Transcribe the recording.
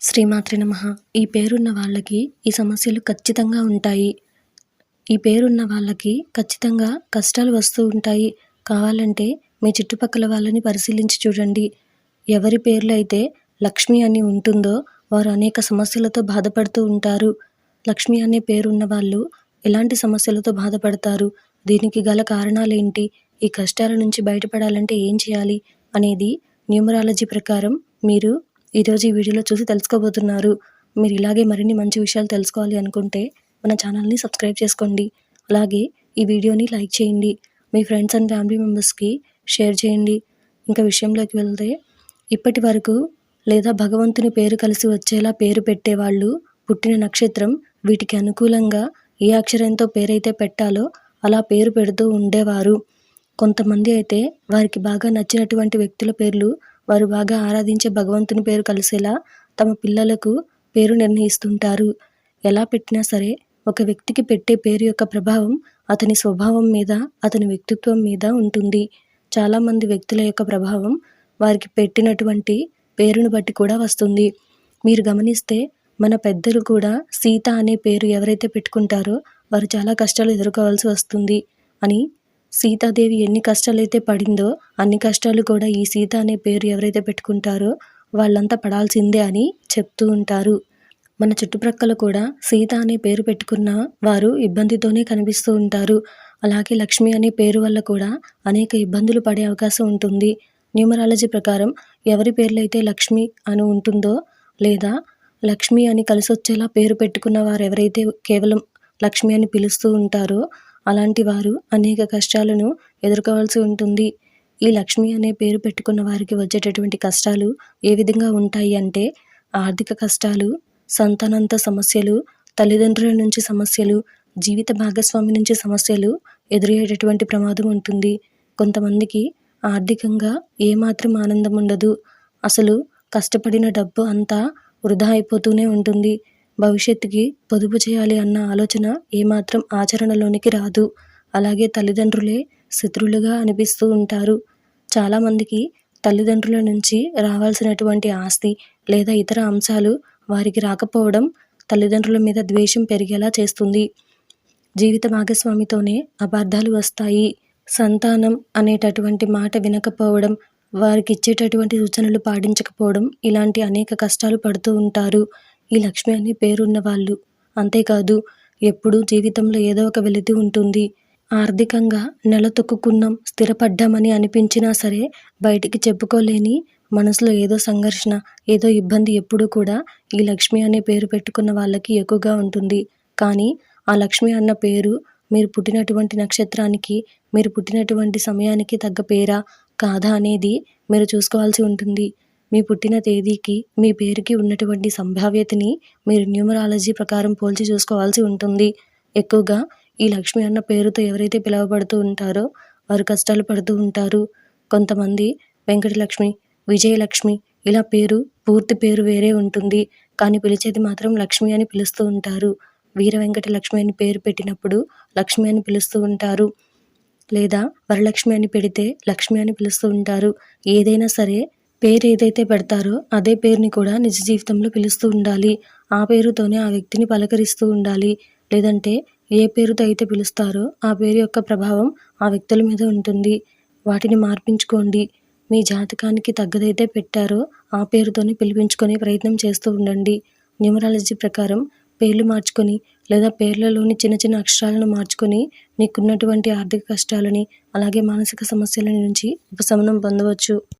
శ్రీమాత్రి నమ. ఈ పేరున్న వాళ్ళకి ఈ సమస్యలు ఖచ్చితంగా ఉంటాయి. ఈ పేరున్న వాళ్ళకి ఖచ్చితంగా కష్టాలు వస్తూ ఉంటాయి. కావాలంటే మీ చుట్టుపక్కల వాళ్ళని పరిశీలించి చూడండి. ఎవరి పేర్లు అయితే లక్ష్మి అని ఉంటుందో వారు అనేక సమస్యలతో బాధపడుతూ ఉంటారు. లక్ష్మి అనే పేరున్న వాళ్ళు ఎలాంటి సమస్యలతో బాధపడతారు? దీనికి గల కారణాలేంటి? ఈ కష్టాల నుంచి బయటపడాలంటే ఏం చేయాలి? అనేది న్యూమరాలజీ ప్రకారం మీరు ఈరోజు ఈ వీడియోలో చూసి తెలుసుకోబోతున్నారు. మీరు ఇలాగే మరిన్ని మంచి విషయాలు తెలుసుకోవాలి అనుకుంటే మన ఛానల్ని సబ్స్క్రైబ్ చేసుకోండి. అలాగే ఈ వీడియోని లైక్ చేయండి. మీ ఫ్రెండ్స్ అండ్ ఫ్యామిలీ మెంబర్స్కి షేర్ చేయండి. ఇంకా విషయంలోకి వెళ్తే ఇప్పటి వరకు లేదా భగవంతుని పేరు కలిసి వచ్చేలా పేరు పెట్టేవాళ్ళు పుట్టిన నక్షత్రం వీటికి అనుకూలంగా ఏ అక్షరంతో పేరైతే పెట్టాలో అలా పేరు పెడుతూ ఉండేవారు. కొంతమంది అయితే వారికి బాగా నచ్చినటువంటి వ్యక్తుల పేర్లు వారు బాగా ఆరాధించే భగవంతుని పేరు కలిసేలా తమ పిల్లలకు పేరు నిర్ణయిస్తుంటారు. ఎలా పెట్టినా సరే ఒక వ్యక్తికి పెట్టే పేరు యొక్క ప్రభావం అతని స్వభావం మీద అతని వ్యక్తిత్వం మీద ఉంటుంది. చాలామంది వ్యక్తుల యొక్క ప్రభావం వారికి పెట్టినటువంటి పేరును బట్టి కూడా వస్తుంది. మీరు గమనిస్తే మన పెద్దలు కూడా సీత అనే పేరు ఎవరైతే పెట్టుకుంటారో వారు చాలా కష్టాలు ఎదుర్కోవాల్సి వస్తుంది అని సీతాదేవి ఎన్ని కష్టాలైతే పడిందో అన్ని కష్టాలు కూడా ఈ సీత అనే పేరు ఎవరైతే పెట్టుకుంటారో వాళ్ళంతా పడాల్సిందే అని చెప్తూ ఉంటారు. మన చుట్టుప్రక్కల కూడా సీత అనే పేరు పెట్టుకున్న వారు ఇబ్బందితోనే కనిపిస్తూ ఉంటారు. అలాగే లక్ష్మి అనే పేరు వల్ల కూడా అనేక ఇబ్బందులు పడే అవకాశం ఉంటుంది. న్యూమరాలజీ ప్రకారం ఎవరి పేర్లు అయితే లక్ష్మి అని ఉంటుందో లేదా లక్ష్మి అని కలిసి వచ్చేలా పేరు పెట్టుకున్న వారు ఎవరైతే కేవలం లక్ష్మి అని పిలుస్తూ ఉంటారో అలాంటి వారు అనేక కష్టాలను ఎదుర్కోవాల్సి ఉంటుంది. ఈ లక్ష్మి అనే పేరు పెట్టుకున్న వారికి వచ్చేటటువంటి కష్టాలు ఏ విధంగా ఉంటాయి అంటే ఆర్థిక కష్టాలు సంతానంత సమస్యలు తల్లిదండ్రుల నుంచి సమస్యలు జీవిత భాగస్వామి నుంచి సమస్యలు ఎదురయ్యేటటువంటి ప్రమాదం ఉంటుంది. కొంతమందికి ఆర్థికంగా ఏమాత్రం ఆనందం ఉండదు. అసలు కష్టపడిన డబ్బు అంతా వృధా అయిపోతూనే ఉంటుంది. భవిష్యత్తుకి పొదుపు చేయాలి అన్న ఆలోచన ఏమాత్రం ఆచరణలోనికి రాదు. అలాగే తల్లిదండ్రులే శత్రులుగా అనిపిస్తూ ఉంటారు. చాలామందికి తల్లిదండ్రుల నుంచి రావాల్సినటువంటి ఆస్తి లేదా ఇతర అంశాలు వారికి రాకపోవడం తల్లిదండ్రుల మీద ద్వేషం పెరిగేలా చేస్తుంది. జీవిత భాగస్వామితోనే అపార్థాలు వస్తాయి. సంతానం అనేటటువంటి మాట వినకపోవడం వారికి ఇచ్చేటటువంటి సూచనలు పాటించకపోవడం ఇలాంటి అనేక కష్టాలు పడుతూ ఉంటారు. ఈ లక్ష్మి అనే పేరున్న వాళ్ళు. అంతేకాదు ఎప్పుడూ జీవితంలో ఏదో ఒక వెలితి ఉంటుంది. ఆర్థికంగా నెల తొక్కుకున్నాం స్థిరపడ్డామని అనిపించినా సరే బయటికి చెప్పుకోలేని మనసులో ఏదో సంఘర్షణ ఏదో ఇబ్బంది ఎప్పుడూ కూడా ఈ లక్ష్మి అనే పేరు పెట్టుకున్న వాళ్ళకి ఎక్కువగా ఉంటుంది. కానీ ఆ లక్ష్మి అన్న పేరు మీరు పుట్టినటువంటి నక్షత్రానికి మీరు పుట్టినటువంటి సమయానికి తగ్గ పేరా కాదా అనేది మీరు చూసుకోవాల్సి ఉంటుంది. మీ పుట్టిన తేదీకి మీ పేరుకి ఉన్నటువంటి సంభావ్యతని మీరు న్యూమరాలజీ ప్రకారం పోల్చి చూసుకోవాల్సి ఉంటుంది. ఎక్కువగా ఈ లక్ష్మి అన్న పేరుతో ఎవరైతే పిలువబడుతూ ఉంటారో వారు కష్టాలు పడుతూ ఉంటారు. కొంతమంది వెంకటలక్ష్మి విజయలక్ష్మి ఇలా పేరు పూర్తి పేరు వేరే ఉంటుంది. కానీ పిలిచేది మాత్రం లక్ష్మి అని పిలుస్తూ ఉంటారు. వీర వెంకట లక్ష్మి అని పేరు పెట్టినప్పుడు లక్ష్మి అని పిలుస్తూ ఉంటారు. లేదా వరలక్ష్మి అని పెడితే లక్ష్మి అని పిలుస్తూ ఉంటారు. ఏదైనా సరే పేరు ఏదైతే పెడతారో అదే పేరుని కూడా నిజ జీవితంలో పిలుస్తూ ఉండాలి. ఆ పేరుతోనే ఆ వ్యక్తిని పలకరిస్తూ ఉండాలి. లేదంటే ఏ పేరుతో అయితే పిలుస్తారో ఆ పేరు యొక్క ప్రభావం ఆ వ్యక్తుల మీద ఉంటుంది. వాటిని మార్పించుకోండి. మీ జాతకానికి తగ్గదైతే పెట్టారో ఆ పేరుతోనే పిలిపించుకునే ప్రయత్నం చేస్తూ ఉండండి. న్యూమరాలజీ ప్రకారం పేర్లు మార్చుకొని లేదా పేర్లలోని చిన్న చిన్న అక్షరాలను మార్చుకొని మీకున్నటువంటి ఆర్థిక కష్టాలని అలాగే మానసిక సమస్యల నుంచి ఉపశమనం పొందవచ్చు.